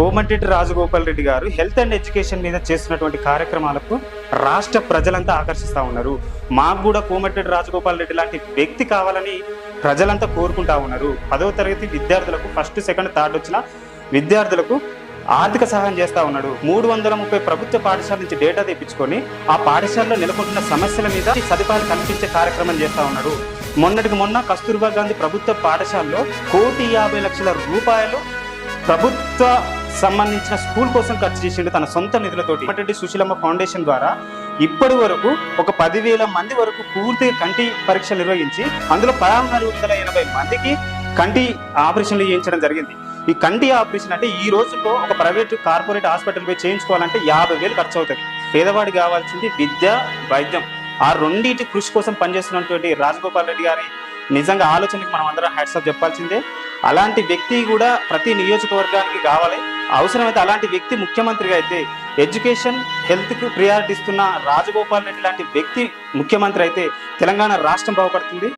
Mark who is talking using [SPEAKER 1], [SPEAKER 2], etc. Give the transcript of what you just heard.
[SPEAKER 1] కోమటిరెడ్డి రాజగోపాల్ రెడ్డి గారు health and education మీద చేస్తున్నటువంటి కార్యక్రమాలకు రాష్ట్ర ప్రజలంతా ఆకర్షిస్తూ ఉన్నారు. మాకు కూడా కోమటిరెడ్డి రాజగోపాల్ రెడ్డి లాంటి వ్యక్తి కావాలని ప్రజలంతా కోరుకుంటా ఉన్నారు. పదవ తరగతి విద్యార్థులకు ఫస్ట్ సెకండ్ థర్డ్ వచ్చిన విద్యార్థులకు ఆర్థిక సహాయం చేస్తూ ఉన్నాడు. మూడు వందల ముప్పై ప్రభుత్వ పాఠశాల నుంచి డేటా తెప్పించుకొని ఆ పాఠశాలలో నెలకొంటున్న సమస్యల మీద సదుపాయాలు కల్పించే కార్యక్రమం చేస్తూ ఉన్నాడు మొన్నటికి మొన్న కస్తూర్బా గాంధీ ప్రభుత్వ పాఠశాలలో కోటి యాభై లక్షల రూపాయలు ప్రభుత్వ సంబంధించిన స్కూల్ కోసం ఖర్చు చేసిండు తన సొంత నిధులతోటి. ఇప్పటి సుశీలమ్మ ఫౌండేషన్ ద్వారా ఇప్పటి వరకు ఒక పదివేల మంది వరకు పూర్తి కంటి పరీక్షలు నిర్వహించి అందులో పదహారు వందల ఎనభై మందికి కంటి ఆపరేషన్లు చేయించడం జరిగింది. ఈ కంటి ఆపరేషన్ అంటే ఈ రోజుల్లో ఒక ప్రైవేట్ కార్పొరేట్ హాస్పిటల్ పోయి చేయించుకోవాలంటే యాభై వేలు ఖర్చు అవుతుంది. పేదవాడికి కావాల్సింది విద్య వైద్యం. ఆ రెండింటి కృషి కోసం పనిచేస్తున్నటువంటి రాజగోపాల్ రెడ్డి గారి నిజంగా ఆలోచనకి మనం అందరం హ్యాట్సాప్ చెప్పాల్సిందే. అలాంటి వ్యక్తి కూడా ప్రతి నియోజకవర్గానికి కావాలి. అవసరమైతే అలాంటి వ్యక్తి ముఖ్యమంత్రిగా అయితే ఎడ్యుకేషన్ హెల్త్కి ప్రియారిటీ ఇస్తున్న రాజగోపాల్ రెడ్డి లాంటి వ్యక్తి ముఖ్యమంత్రి అయితే తెలంగాణ రాష్ట్రం బాగుపడుతుంది.